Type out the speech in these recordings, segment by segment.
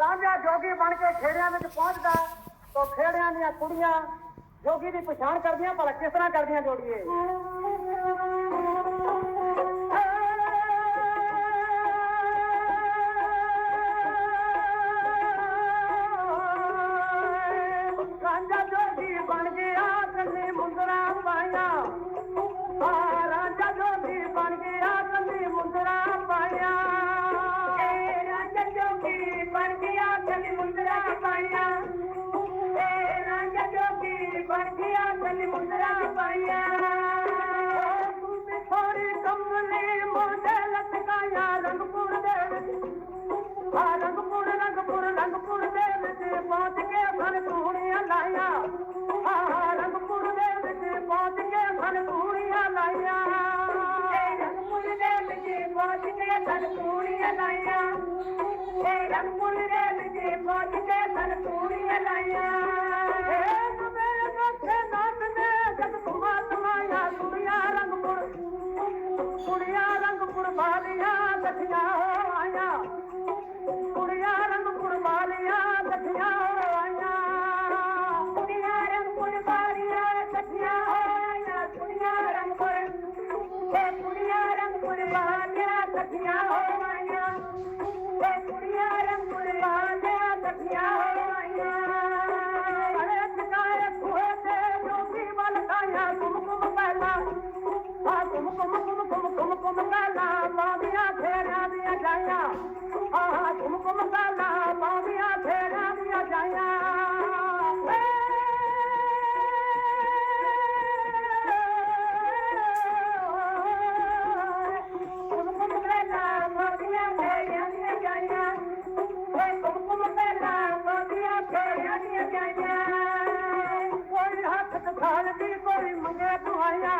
ਰਾਂਝਾ ਜੋਗੀ ਬਣ ਕੇ ਖੇੜਿਆਂ ਵਿੱਚ ਪਹੁੰਚਦਾ ਤਾਂ ਖੇੜਿਆਂ ਦੀਆਂ ਕੁੜੀਆਂ ਜੋਗੀ ਦੀ ਪਛਾਣ ਕਰਦੀਆਂ, ਭਲਾ ਕਿਸ ਤਰ੍ਹਾਂ ਕਰਦੀਆਂ ਜੋੜੀਏ? ਜੋਗੀ ਬਣ ਮੁੰਦਰਾ ਪਾਇਆ ਤੂੰ ਥੋੜੀ ਕੰਬਲੀ ਮੋਢੇ ਲਟਕਾਇਆ ਰੰਗਪੁਰ ਦੇ ਵਿੱਚ। ਆ ਰੰਗਪੁਰ ਰੰਗਪੁਰ ਰੰਗਪੁਰ ਦੇ ਵਿੱਚ ਪਹੁੰਚ ਕੇ ਫਨ ਧੂਣੀਆਂ ਲਾਇਆ ਆ ਰੰਗਪੁਰ ਦੇ ਵਿੱਚ ਪਹੁੰਚ ਕੇ ਫਨ ਧੂਣੀਆਂ ਲਾਇਆ ਏ ਰੰਗਪੁਰ ਦੇ ਵਿੱਚ ਪਹੁੰਚ ਕੇ ਫਨ ਧੂਣੀਆਂ ਲਾਇਆ ਏ ਰੰਗਪੁਰ ਦੇ ਵਿੱਚ ਪਹੁੰਚ ਕੇ ਫਨ ਧੂਣੀਆਂ ਲਾਇਆ ਕੁੜੀਆਂ ਰੰਗਪੁਰ ਵਾਲੀਆਂ ਦਖੀਆਂ ਆਇਆ ਪਹਿਲਾ ਮਾਦੀਆਂ ਫੇਰਿਆਂ ਦੀਆਂ ਜਾਈਆਂ। ਓਏ ਕੁਮ ਕੁਮ ਪਹਿਲਾ ਮਾਦੀਆਂ ਦੀਆਂ ਜਾਈਆਂ। ਕੋਈ ਹੱਥ ਦਿਖਾਲਦੀ ਕੋਈ ਮੰਗੇ ਦੁਆਇਆ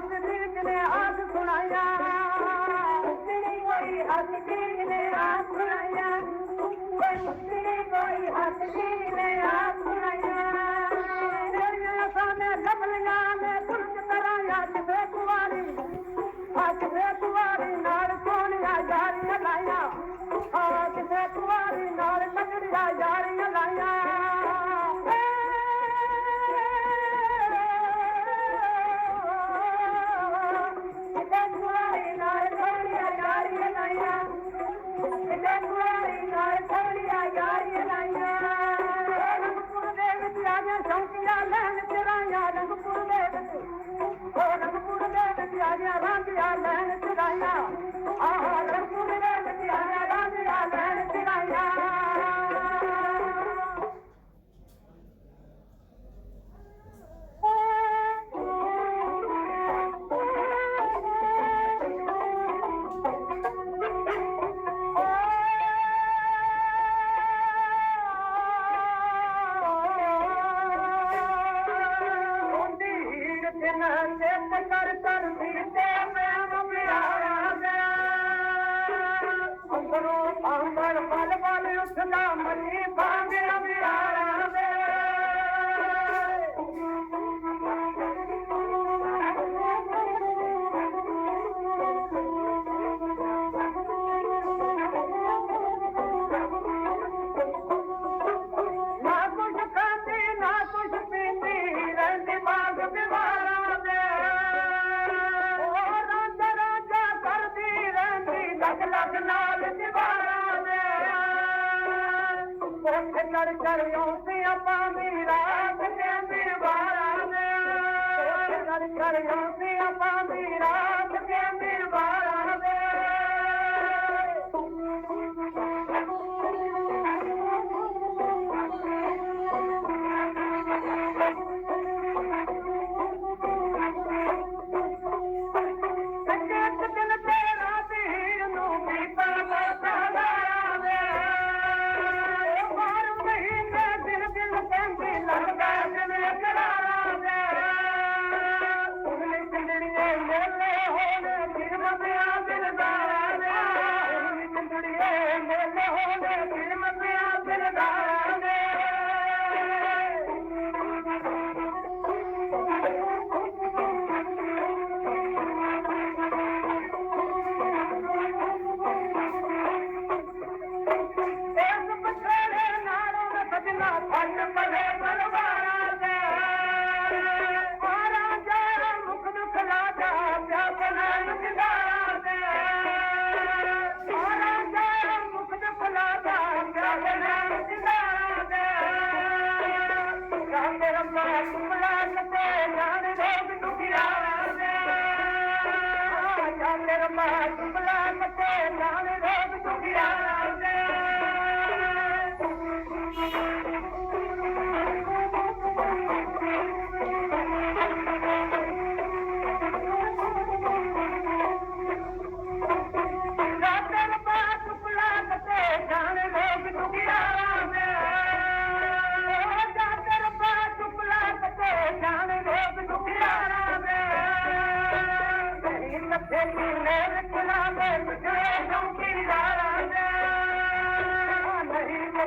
के असां ਕਰ ਕਰਦੀ ਤੇ ਮੈਂ ਪਿਆਰਾ ਦੇ ਅੰਦਰੋਂ ਆਂਗਣ ਬਲ ਬਲ ਉੱਠਦਾ ਮਨੀ ਉੱਠ ਚੜ ਚੜ ਆਉਂਦੀ ਆਪਾਂ ਦੀ ਰਾਤ ਦੇ ਦੀਵਾਰਾਂ ਦੇ ਉੱਠ ਚੜ ਚੜ ਆਉਂਦੀ ਆਪਾਂ ਦੀ ਰਾਤ அண்ணன் மகன்